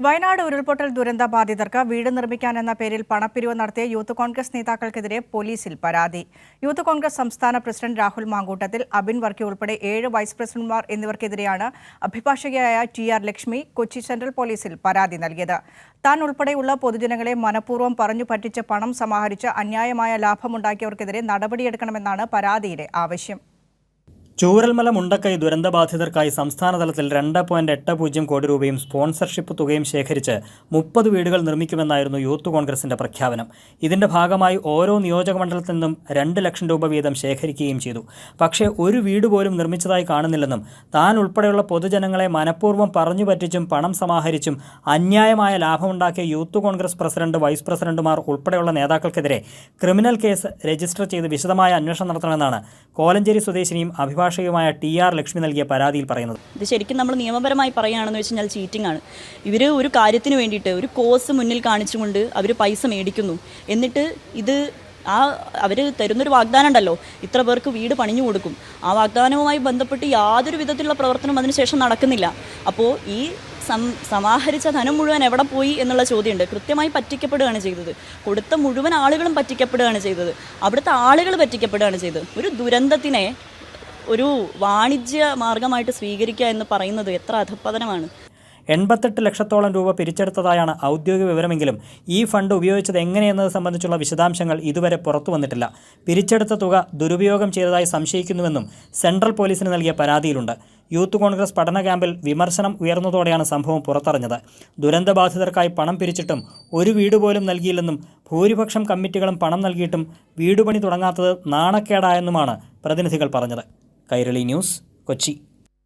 വയനാട് ഉരുൾപൊട്ടൽ ദുരന്ത ബാധിതർക്ക് വീട് നിർമ്മിക്കാനെന്ന പേരിൽ പണപ്പിരിവ് നടത്തിയ യൂത്ത് കോൺഗ്രസ് നേതാക്കൾക്കെതിരെ പോലീസിൽ പരാതി. യൂത്ത് കോൺഗ്രസ് സംസ്ഥാന പ്രസിഡന്റ് രാഹുൽ മാങ്കൂട്ടത്തിൽ അബിൻ വർക്കി ഉൾപ്പെടെ ഏഴ് വൈസ് പ്രസിഡന്റുമാർ എന്നിവർക്കെതിരെയാണ് അഭിഭാഷകയായ T R Lakshmi Kochi central പോലീസിൽ പരാതി നൽകിയത്. താൻ ഉൾപ്പെടെയുള്ള പൊതുജനങ്ങളെ മനഃപൂർവം പറഞ്ഞു പറ്റിച്ച് പണം സമാഹരിച്ച് അന്യായമായ ലാഭമുണ്ടാക്കിയവർക്കെതിരെ നടപടിയെടുക്കണമെന്നാണ് പരാതിയിലെ ആവശ്യം. ചൂരൽമല മുണ്ടക്കൈ ദുരന്തബാധിതർക്കായി സംസ്ഥാനതലത്തിൽ രണ്ട് പോയിന്റ് എട്ട് പൂജ്യം കോടി രൂപയും സ്പോൺസർഷിപ്പ് തുകയും ശേഖരിച്ച് മുപ്പത് വീടുകൾ നിർമ്മിക്കുമെന്നായിരുന്നു യൂത്ത് കോൺഗ്രസിന്റെ പ്രഖ്യാപനം. ഇതിന്റെ ഭാഗമായി ഓരോ നിയോജക മണ്ഡലത്തിൽ നിന്നും രണ്ട് ലക്ഷം രൂപ വീതം ശേഖരിക്കുകയും ചെയ്തു. പക്ഷേ ഒരു വീട് പോലും നിർമ്മിച്ചതായി കാണുന്നില്ലെന്നും താൻ ഉൾപ്പെടെയുള്ള പൊതുജനങ്ങളെ മനഃപൂർവം പറഞ്ഞു പറ്റിച്ചും പണം സമാഹരിച്ചും അന്യായമായ ലാഭമുണ്ടാക്കിയ യൂത്ത് കോൺഗ്രസ് പ്രസിഡന്റ് വൈസ് പ്രസിഡന്റുമാർ ഉൾപ്പെടെയുള്ള നേതാക്കൾക്കെതിരെ ക്രിമിനൽ കേസ് രജിസ്റ്റർ ചെയ്ത് വിശദമായ അന്വേഷണം നടത്തണമെന്നാണ് കോലഞ്ചേരി സ്വദേശിനിയും അഭിഭാഷകയുമായ ടി ആർ ലക്ഷ്മി നൽകിയ പരാതിയിൽ പറയുന്നത്. ഇത് ശരിക്കും നമ്മൾ നിയമപരമായി പറയുകയാണെന്ന് വെച്ച് കഴിഞ്ഞാൽ ചീറ്റിംഗ് ആണ് ഇവർ ഒരു കാര്യത്തിന് വേണ്ടിയിട്ട് ഒരു കോഴ്സ് മുന്നിൽ കാണിച്ചുകൊണ്ട് അവർ പൈസ മേടിക്കുന്നു. എന്നിട്ട് ഇത് ആ അവർ തരുന്നൊരു വാഗ്ദാനം ഉണ്ടല്ലോ ഇത്ര പേർക്ക് വീട് പണിഞ്ഞു കൊടുക്കും. ആ വാഗ്ദാനവുമായി ബന്ധപ്പെട്ട് യാതൊരു വിധത്തിലുള്ള പ്രവർത്തനം അതിനുശേഷം നടക്കുന്നില്ല. അപ്പോൾ ഈ സമാഹരിച്ച ധനം മുഴുവൻ എവിടെ പോയി എന്നുള്ള ചോദ്യമുണ്ട്. കൃത്യമായി പറ്റിക്കപ്പെടുകയാണ് ചെയ്തത്. കൊടുത്ത മുഴുവൻ ആളുകളും പറ്റിക്കപ്പെടുകയാണ് ചെയ്തത്. അവിടുത്തെ ആളുകൾ പറ്റിക്കപ്പെടുകയാണ് ചെയ്തത്. ഒരു ദുരന്തത്തിനെ ഒരു വാണിജ്യ മാർഗമായിട്ട് സ്വീകരിക്കുക എന്ന് പറയുന്നത് എത്ര അധപ്പതനമാണ് എൺപത്തെട്ട് ലക്ഷത്തോളം രൂപ പിരിച്ചെടുത്തതായാണ് ഔദ്യോഗിക വിവരമെങ്കിലും ഈ ഫണ്ട് ഉപയോഗിച്ചത് എങ്ങനെയെന്നത് സംബന്ധിച്ചുള്ള വിശദാംശങ്ങൾ ഇതുവരെ പുറത്തു വന്നിട്ടില്ല. പിരിച്ചെടുത്ത തുക ദുരുപയോഗം ചെയ്തതായി സംശയിക്കുന്നുവെന്നും സെൻട്രൽ പോലീസിന് നൽകിയ പരാതിയിലുണ്ട്. യൂത്ത് കോൺഗ്രസ് പഠന ക്യാമ്പിൽ വിമർശനം ഉയർന്നതോടെയാണ് സംഭവം പുറത്തറിഞ്ഞത് ദുരന്തബാധിതർക്കായി പണം പിരിച്ചിട്ടും ഒരു വീട് പോലും നൽകിയില്ലെന്നും ഭൂരിപക്ഷം കമ്മിറ്റികളും പണം നൽകിയിട്ടും വീടുപണി തുടങ്ങാത്തത് നാണക്കേടായെന്നുമാണ് പ്രതിനിധികൾ പറഞ്ഞത്. കൈരളി ന്യൂസ് കൊച്ചി.